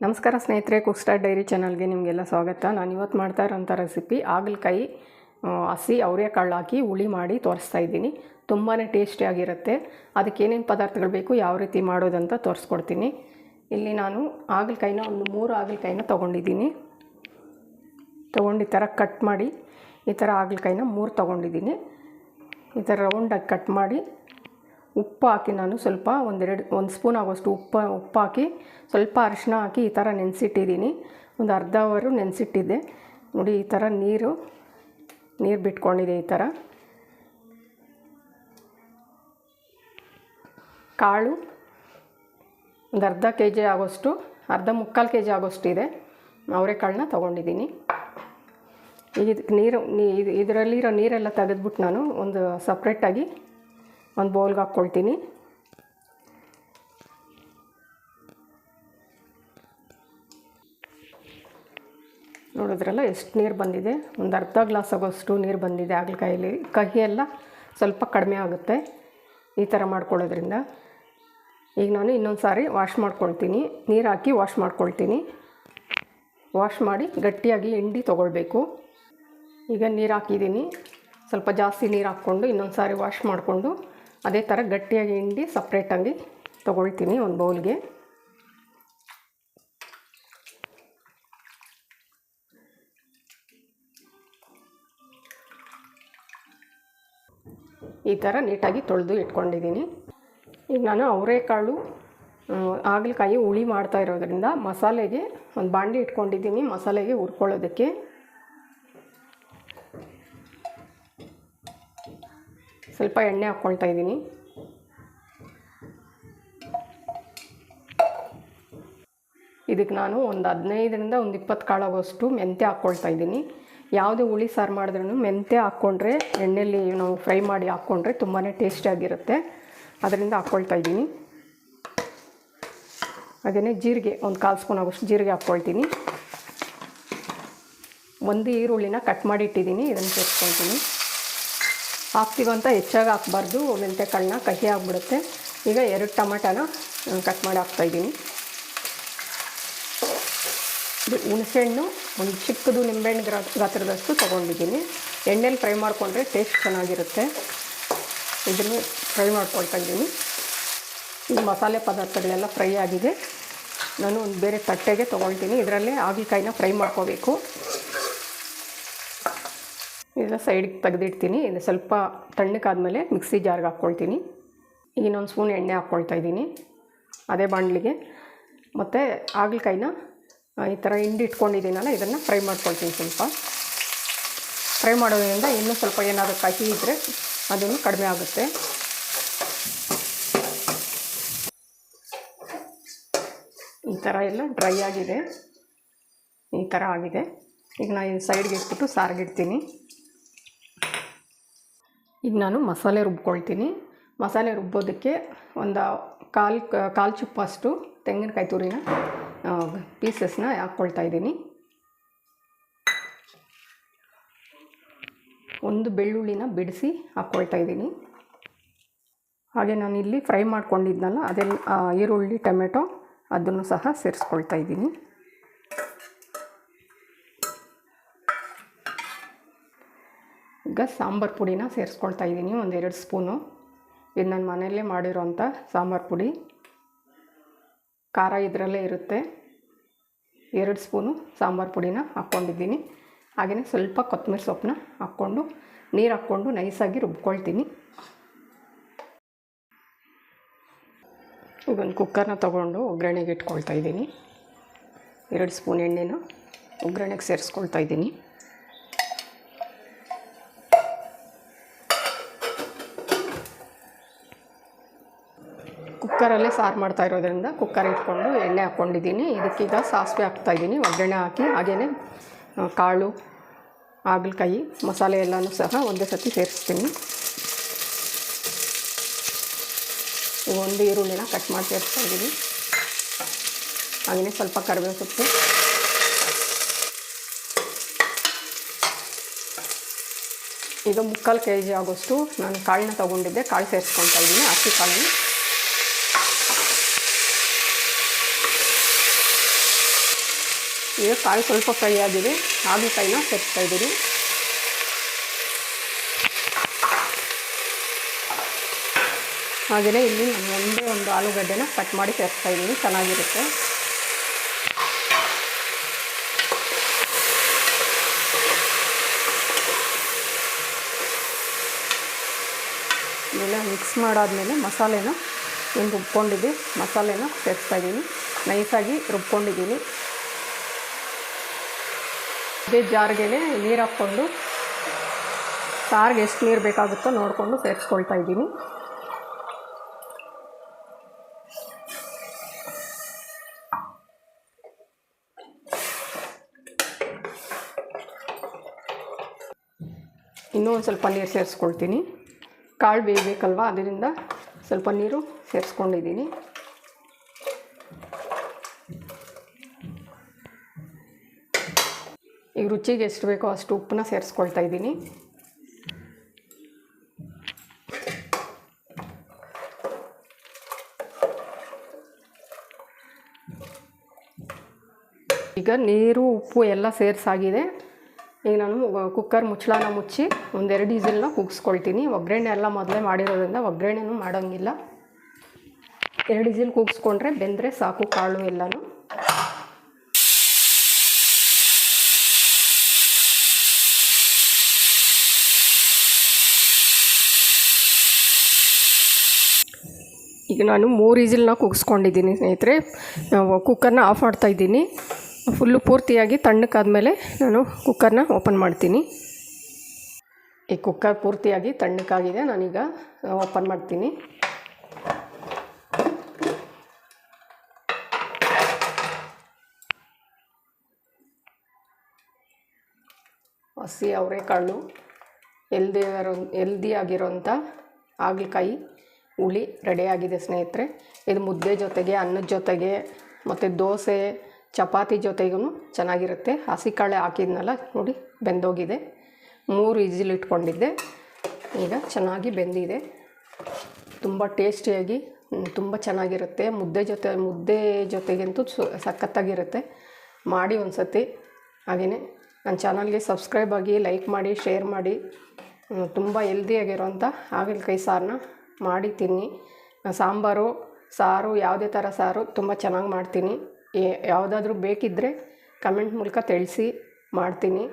ನಮಸ್ಕಾರ ಸ್ನೇಹಿತರೆ ಕುಕ್ಸ್ಟಾರ್ ಡೈರಿ ಚಾನಲ್ಗೆ ನಿಮಗೆಲ್ಲ ಸ್ವಾಗತ. ನಾನು ಇವತ್ತು ಮಾಡ್ತಾ ಇರೋಂಥ ರೆಸಿಪಿ ಹಾಗಲಕಾಯಿ ಆ, ಹಸಿ ಅವರೆಕಾಳು ಹಾಕಿ ಹುಳಿ ಮಾಡಿ ತೋರಿಸ್ತಾ ಇದ್ದೀನಿ. ತುಂಬಾ ಟೇಸ್ಟಿಯಾಗಿರುತ್ತೆ ಅದಕ್ಕೆ ಏನೇನು ಪದಾರ್ಥಗಳು ಬೇಕು ಯಾವ ರೀತಿ ಮಾಡೋದಂತ ತೋರಿಸ್ಕೊಡ್ತೀನಿ. ಇಲ್ಲಿ ನಾನು ಹಾಗಲಕಾಯಿನ ಒಂದು ಮೂರು ಹಾಗಲಕಾಯಿನ ತೊಗೊಂಡಿದ್ದೀನಿ. ತೊಗೊಂಡು ಈ ಥರ ಕಟ್ ಮಾಡಿ ಈ ಥರ ಹಾಗಲಕಾಯಿನ ಮೂರು ತೊಗೊಂಡಿದ್ದೀನಿ. ಈ ಥರ ರೌಂಡಾಗಿ ಕಟ್ ಮಾಡಿ ಉಪ್ಪು ಹಾಕಿ ನಾನು ಸ್ವಲ್ಪ ಒಂದೆರಡು, ಒಂದು ಸ್ಪೂನ್ ಆಗೋಷ್ಟು ಉಪ್ಪು ಉಪ್ಪು ಹಾಕಿ ಸ್ವಲ್ಪ ಅರಿಶಿನ ಹಾಕಿ ಈ ಥರ ನೆನೆಸಿಟ್ಟಿದ್ದೀನಿ. ಒಂದು ಅರ್ಧ ಅವರು ನೆನೆಸಿಟ್ಟಿದ್ದೆ. ನೋಡಿ, ಈ ಥರ ನೀರು ನೀರು ಬಿಟ್ಕೊಂಡಿದೆ ಈ ಥರ. ಕಾಳು, ಒಂದು ಅರ್ಧ ಕೆ ಜಿ ಆಗೋಷ್ಟು ಅರ್ಧ ಮುಕ್ಕಾಲು ಕೆ ಜಿ ಆಗೋಷ್ಟು ಇದೆ ಅವರೆಕಾಳನ್ನ ತೊಗೊಂಡಿದ್ದೀನಿ. ಈಗ ನೀರು ಇದರಲ್ಲಿರೋ ನೀರೆಲ್ಲ ತೆಗೆದ್ಬಿಟ್ಟು ನಾನು ಒಂದು ಸಪ್ರೇಟಾಗಿ ಒಂದು ಬೌಲ್ಗೆ ಹಾಕ್ಕೊಳ್ತೀನಿ. ನೋಡಿದ್ರಲ್ಲ ಎಷ್ಟು ನೀರು ಬಂದಿದೆ? ಒಂದು ಅರ್ಧ ಗ್ಲಾಸ್ ಆಗೋಷ್ಟು ನೀರು ಬಂದಿದೆ ಹಾಗಲಕಾಯಲ್ಲಿ ಕಹಿ ಎಲ್ಲ ಸ್ವಲ್ಪ ಕಡಿಮೆ ಆಗುತ್ತೆ ಈ ಥರ ಮಾಡ್ಕೊಳ್ಳೋದ್ರಿಂದ. ಈಗ ನಾನು ಇನ್ನೊಂದು ಸಾರಿ ವಾಶ್ ಮಾಡ್ಕೊಳ್ತೀನಿ. ನೀರು ಹಾಕಿ ವಾಶ್ ಮಾಡ್ಕೊಳ್ತೀನಿ. ವಾಶ್ ಮಾಡಿ ಗಟ್ಟಿಯಾಗಿ ಹಿಂಡಿ ತೊಗೊಳ್ಬೇಕು. ಈಗ ನೀರು ಹಾಕಿದ್ದೀನಿ. ಸ್ವಲ್ಪ ಜಾಸ್ತಿ ನೀರು ಹಾಕ್ಕೊಂಡು ಇನ್ನೊಂದು ಸಾರಿ ವಾಶ್ ಮಾಡಿಕೊಂಡು ಅದೇ ಥರ ಗಟ್ಟಿಯಾಗಿ ಹಿಂಡಿ ಸಪ್ರೇಟಾಗಿ ತೊಗೊಳ್ತೀನಿ ಒಂದು ಬೌಲ್ಗೆ. ಈ ಥರ ನೀಟಾಗಿ ತೊಳೆದು ಇಟ್ಕೊಂಡಿದ್ದೀನಿ. ಈಗ ನಾನು ಅವರೆಕಾಳು ಹಾಗಲಕಾಯಿ ಹುಳಿ ಮಾಡ್ತಾ ಇರೋದ್ರಿಂದ ಮಸಾಲೆಗೆ ಒಂದು ಬಾಂಡಿ ಇಟ್ಕೊಂಡಿದ್ದೀನಿ ಮಸಾಲೆಗೆ ಹುರ್ಕೊಳ್ಳೋದಕ್ಕೆ. ಸ್ವಲ್ಪ ಎಣ್ಣೆ ಹಾಕ್ಕೊಳ್ತಾ ಇದ್ದೀನಿ. ಇದಕ್ಕೆ ನಾನು ಒಂದು ಹದಿನೈದರಿಂದ ಒಂದು ಇಪ್ಪತ್ತು ಕಾಳಾಗೋಷ್ಟು ಮೆಂತ್ಯ ಹಾಕ್ಕೊಳ್ತಾ ಇದ್ದೀನಿ. ಯಾವುದೇ ಹುಳಿ ಸಾರು ಮಾಡಿದ್ರೂ ಮೆಂತ್ಯ ಹಾಕ್ಕೊಂಡ್ರೆ ಎಣ್ಣೆಯಲ್ಲಿ ನಾವು ಫ್ರೈ ಮಾಡಿ ಹಾಕ್ಕೊಂಡ್ರೆ ತುಂಬಾ ಟೇಸ್ಟಿಯಾಗಿರುತ್ತೆ ಅದರಿಂದ ಹಾಕ್ಕೊಳ್ತಾ ಇದ್ದೀನಿ. ಹಾಗೆಯೇ ಜೀರಿಗೆ ಒಂದು ಕಾಲು ಸ್ಪೂನ್ ಆಗೋಷ್ಟು ಜೀರಿಗೆ ಹಾಕ್ಕೊಳ್ತೀನಿ. ಒಂದು ಈರುಳ್ಳಿನ ಕಟ್ ಮಾಡಿ ಇಟ್ಟಿದ್ದೀನಿ, ಇದನ್ನು ಸೇರಿಸ್ಕೊಳ್ತೀನಿ. ಹಾಕ್ತೀವಂತ ಹೆಚ್ಚಾಗಿ ಹಾಕ್ಬಾರ್ದು, ಮೆಂತ್ಯಕಾಳನ್ನ ಕಹಿ ಆಗಿಬಿಡುತ್ತೆ. ಈಗ ಎರಡು ಟಮಾಟನ ಕಟ್ ಮಾಡಿ ಹಾಕ್ತಾಯಿದ್ದೀನಿ ಹುಣಸೆಹಣ್ಣು, ಒಂದು ಚಿಕ್ಕದು ನಿಂಬೆಹಣ್ಣು ಗ್ರಾ ಗಾತ್ರದಷ್ಟು ತೊಗೊಂಡಿದ್ದೀನಿ. ಎಣ್ಣೆಲಿ ಫ್ರೈ ಮಾಡಿಕೊಂಡ್ರೆ ಟೇಸ್ಟ್ ಚೆನ್ನಾಗಿರುತ್ತೆ. ಇದನ್ನು ಫ್ರೈ ಮಾಡ್ಕೊಳ್ತಾ ಇದ್ದೀನಿ. ಈ ಮಸಾಲೆ ಪದಾರ್ಥಗಳೆಲ್ಲ ಫ್ರೈ ಆಗಿದೆ. ನಾನು ಒಂದು ಬೇರೆ ತಟ್ಟೆಗೆ ತೊಗೊಳ್ತೀನಿ. ಇದರಲ್ಲೇ ಆಗಿಕಾಯಿನ ಫ್ರೈ ಮಾಡ್ಕೋಬೇಕು. ಇದೆಲ್ಲ ಸೈಡಿಗೆ ತೆಗೆದಿಡ್ತೀನಿ. ಇದು ಸ್ವಲ್ಪ ತಣ್ಣಕ್ಕಾದಮೇಲೆ ಮಿಕ್ಸಿ ಜಾರ್ಗೆ ಹಾಕ್ಕೊಳ್ತೀನಿ. ಈಗ ಇನ್ನೊಂದು ಸ್ಪೂನ್ ಎಣ್ಣೆ ಹಾಕ್ಕೊಳ್ತಾ ಇದ್ದೀನಿ. ಅದೇ ಬಾಣಲಿಗೆ. ಮತ್ತು ಹಾಗಲಕಾಯಿನ ಈ ಥರ ಹಿಂಡಿ ಇಟ್ಕೊಂಡಿದ್ದೀನಲ್ಲ, ಇದನ್ನು ಫ್ರೈ ಮಾಡ್ಕೊಳ್ತೀನಿ ಸ್ವಲ್ಪ. ಫ್ರೈ ಮಾಡೋದ್ರಿಂದ ಇನ್ನೂ ಸ್ವಲ್ಪ ಏನಾದರೂ ಕಹಿ ಇದ್ದರೆ ಅದನ್ನು ಕಡಿಮೆ ಆಗುತ್ತೆ. ಈ ಥರ ಎಲ್ಲ ಡ್ರೈ ಆಗಿದೆ. ಈ ಥರ ಆಗಿದೆ. ಈಗ ನಾನು ಸೈಡ್ಗೆ ಇಟ್ಬಿಟ್ಟು ಸಾರಿಗಿಡ್ತೀನಿ ಈಗ ನಾನು ಮಸಾಲೆ ರುಬ್ಕೊಳ್ತೀನಿ. ಮಸಾಲೆ ರುಬ್ಬೋದಕ್ಕೆ ಒಂದು ಕಾಲು ಕಾಲು ಚುಪ್ಪಷ್ಟು ತೆಂಗಿನಕಾಯಿ ತುರಿನ ಪೀಸಸ್ನ ಹಾಕ್ಕೊಳ್ತಾ ಇದ್ದೀನಿ. ಒಂದು ಬೆಳ್ಳುಳ್ಳಿನ ಬಿಡಿಸಿ ಹಾಕ್ಕೊಳ್ತಾ ಇದ್ದೀನಿ. ಹಾಗೆ ನಾನು ಇಲ್ಲಿ ಫ್ರೈ ಮಾಡ್ಕೊಂಡಿದ್ನಲ್ಲ ಅದೆಲ್ಲ ಈರುಳ್ಳಿ, ಟೊಮೆಟೊ ಅದನ್ನು ಸಹ ಸೇರಿಸ್ಕೊಳ್ತಾ ಇದ್ದೀನಿ. ಈಗ ಸಾಂಬಾರು ಪುಡಿನ ಸೇರಿಸ್ಕೊಳ್ತಾ ಇದ್ದೀನಿ, ಒಂದೆರಡು ಸ್ಪೂನು. ಇದು ನನ್ನ ಮನೆಯಲ್ಲೇ ಮಾಡಿರೋಂಥ ಸಾಂಬಾರು ಪುಡಿ. ಖಾರ ಇದರಲ್ಲೇ ಇರುತ್ತೆ. ಎರಡು ಸ್ಪೂನು ಸಾಂಬಾರು ಪುಡಿನ ಹಾಕ್ಕೊಂಡಿದ್ದೀನಿ. ಹಾಗೆಯೇ ಸ್ವಲ್ಪ ಕೊತ್ತಂಬರಿ ಸೊಪ್ಪನ್ನ ಹಾಕ್ಕೊಂಡು, ನೀರು ಹಾಕ್ಕೊಂಡು ನೈಸಾಗಿ ರುಬ್ಕೊಳ್ತೀನಿ. ಈಗ ಒಂದು ಕುಕ್ಕರ್ನ ತೊಗೊಂಡು ಒಗ್ಗರಣೆಗೆ ಇಟ್ಕೊಳ್ತಾ ಇದ್ದೀನಿ. ಎರಡು ಸ್ಪೂನ್ ಎಣ್ಣೆನ ಒಗ್ಗರಣೆಗೆ ಸೇರಿಸ್ಕೊಳ್ತಾ ಇದ್ದೀನಿ. ಕುಕ್ಕರಲ್ಲೇ ಸಾರು ಮಾಡ್ತಾ ಇರೋದ್ರಿಂದ ಕುಕ್ಕರ್ ಇಟ್ಕೊಂಡು ಎಣ್ಣೆ ಹಾಕ್ಕೊಂಡಿದ್ದೀನಿ. ಇದಕ್ಕೀಗ ಸಾಸಿವೆ ಹಾಕ್ತಾಯಿದ್ದೀನಿ ಒಗ್ಗರಣೆ ಹಾಕಿ ಹಾಗೆಯೇ ಕಾಳು, ಹಾಗಲಕಾಯಿ, ಮಸಾಲೆ ಎಲ್ಲನೂ ಸಹ ಒಂದೇ ಸತಿ ಸೇರಿಸ್ತೀನಿ. ಒಂದು ಈರುಳ್ಳಿನ ಕಟ್ ಮಾಡಿ ಸೇರಿಸ್ತಾ ಇದ್ದೀನಿ. ಹಾಗೆಯೇ ಸ್ವಲ್ಪ ಕರಿಬೇವು ಸೊಪ್ಪು. ಈಗ ಮುಕ್ಕಾಲು ಕೆ ಜಿ ಆಗೋಷ್ಟು ನಾನು ಕಾಳನ್ನ ತೊಗೊಂಡಿದ್ದೆ. ಕಾಳು ಸೇರಿಸ್ಕೊತಾ ಇದ್ದೀನಿ. ಹಸಿ ಕಾಳನ್ನ. ಈಗ ಕಾಯಿ ಸ್ವಲ್ಪ ಫ್ರೈ ಆಗಿದೆ ಹಾಗಲಕಾಯಿನ ಸೇರಿಸ್ತಾ ಇದ್ದೀರಿ. ಹಾಗೆಯೇ ಇಲ್ಲಿ ನಾನು ಒಂದೇ ಒಂದು ಆಲೂಗಡ್ಡೆನ ಕಟ್ ಮಾಡಿ ಸೇರಿಸ್ತಾ ಇದ್ದೀನಿ. ಚೆನ್ನಾಗಿರುತ್ತೆ. ಎಲ್ಲ ಮಿಕ್ಸ್ ಮಾಡಾದಮೇಲೆ ಮಸಾಲೆನ ಏನು ರುಬ್ಕೊಂಡಿದ್ದೆ. ಮಸಾಲೆನ ಸೇರಿಸ್ತಾ ಇದ್ದೀನಿ. ನೈಸಾಗಿ ರುಬ್ಕೊಂಡಿದ್ದೀನಿ. ಇದೇ ಜಾರಿಗೆ ನೀರು ಹಾಕ್ಕೊಂಡು, ಸಾರಿಗೆ ಎಷ್ಟು ನೀರು ಬೇಕಾಗುತ್ತೋ ನೋಡಿಕೊಂಡು ಸೇರಿಸ್ಕೊಳ್ತಾ ಇದ್ದೀನಿ. ಇನ್ನೂ ಒಂದು ಸ್ವಲ್ಪ ನೀರು ಸೇರಿಸ್ಕೊಳ್ತೀನಿ. ಕಾಳು ಬೇಯಬೇಕಲ್ವ? ಅದರಿಂದ ಸ್ವಲ್ಪ ನೀರು ಸೇರಿಸ್ಕೊಂಡಿದ್ದೀನಿ. ಈಗ ರುಚಿಗೆ ಎಷ್ಟು ಬೇಕೋ ಅಷ್ಟು ಉಪ್ಪನ್ನ ಸೇರಿಸ್ಕೊಳ್ತಾ ಇದ್ದೀನಿ. ಈಗ ನೀರು, ಉಪ್ಪು ಎಲ್ಲ ಸೇರಿಸಾಗಿದೆ. ಈಗ ನಾನು ಕುಕ್ಕರ್ ಮುಚ್ಚಳನ ಮುಚ್ಚಿ ಒಂದೆರಡು ಈಸಿಲ್ನ ಕೂಗಿಸ್ಕೊಳ್ತೀನಿ. ಒಗ್ಗರಣೆ ಎಲ್ಲ ಮೊದಲೇ ಮಾಡಿರೋದ್ರಿಂದ ಒಗ್ಗರಣೆನೂ ಮಾಡೋಂಗಿಲ್ಲ. ಎರಡು ಈಸಿಲ್ ಕೂಗಿಸ್ಕೊಂಡ್ರೆ ಬೆಂದರೆ ಸಾಕು ಕಾಳು ಎಲ್ಲನೂ. ಈಗ ನಾನು ಮೂರು ಈಜಿಲ್ನ ಕೂಗಿಸ್ಕೊಂಡಿದ್ದೀನಿ, ಸ್ನೇಹಿತರೆ. ಕುಕ್ಕರ್ನ ಆಫ್ ಮಾಡ್ತಾ ಇದ್ದೀನಿ. ಫುಲ್ಲು ಪೂರ್ತಿಯಾಗಿ ತಣ್ಣಕ್ಕಾದಮೇಲೆ ನಾನು ಕುಕ್ಕರ್ನ ಓಪನ್ ಮಾಡ್ತೀನಿ. ಈ ಕುಕ್ಕರ್ ಪೂರ್ತಿಯಾಗಿ ತಣ್ಣಕ್ಕಾಗಿದೆ ನಾನೀಗ ಓಪನ್ ಮಾಡ್ತೀನಿ. ಹಸಿ ಅವರೆಕಾಳು, ಎಲ್ದಿ ಎಲ್ದಿ ಆಗಿರೋಂಥ ಹಾಗಲಕಾಯಿ. ಹುಳಿ ರೆಡಿಯಾಗಿದೆ ಸ್ನೇಹಿತರೆ. ಇದು ಮುದ್ದೆ ಜೊತೆಗೆ, ಅನ್ನದ ಜೊತೆಗೆ, ಮತ್ತು ದೋಸೆ, ಚಪಾತಿ ಜೊತೆಗೂ ಚೆನ್ನಾಗಿರುತ್ತೆ. ಹಸಿ ಕಾಳೆ ಹಾಕಿದ್ನಲ್ಲ, ನೋಡಿ ಬೆಂದೋಗಿದೆ. ಮೂರು ಈಜಿಲ್ ಇಟ್ಕೊಂಡಿದ್ದೆ. ಈಗ ಚೆನ್ನಾಗಿ ಬೆಂದಿದೆ. ತುಂಬ ಟೇಸ್ಟಿಯಾಗಿ ತುಂಬ ಚೆನ್ನಾಗಿರುತ್ತೆ. ಮುದ್ದೆ ಜೊತೆ, ಮುದ್ದೆ ಜೊತೆಗಂತೂ ಸಖತ್ತಾಗಿರುತ್ತೆ. ಮಾಡಿ ಒಂದು ಸತಿ ಹಾಗೆಯೇ ನನ್ನ ಚಾನಲ್ಗೆ ಸಬ್ಸ್ಕ್ರೈಬ್ ಆಗಿ, ಲೈಕ್ ಮಾಡಿ, ಶೇರ್ ಮಾಡಿ. ತುಂಬ ಹೆಲ್ದಿಯಾಗಿರೋಂಥ ಹಾಗಲಕಾಯಿ ಸಾರನ್ನ ಮಾಡಿ ತಿನ್ನಿ ಸಾಂಬಾರು, ಸಾರು, ಯಾವುದೇ ಥರ ಸಾರು ತುಂಬ ಚೆನ್ನಾಗಿ ಮಾಡ್ತೀನಿ. ಯಾವುದಾದ್ರೂ ಬೇಕಿದ್ದರೆ ಕಮೆಂಟ್ ಮೂಲಕ ತಿಳಿಸಿ ಮಾಡ್ತೀನಿ.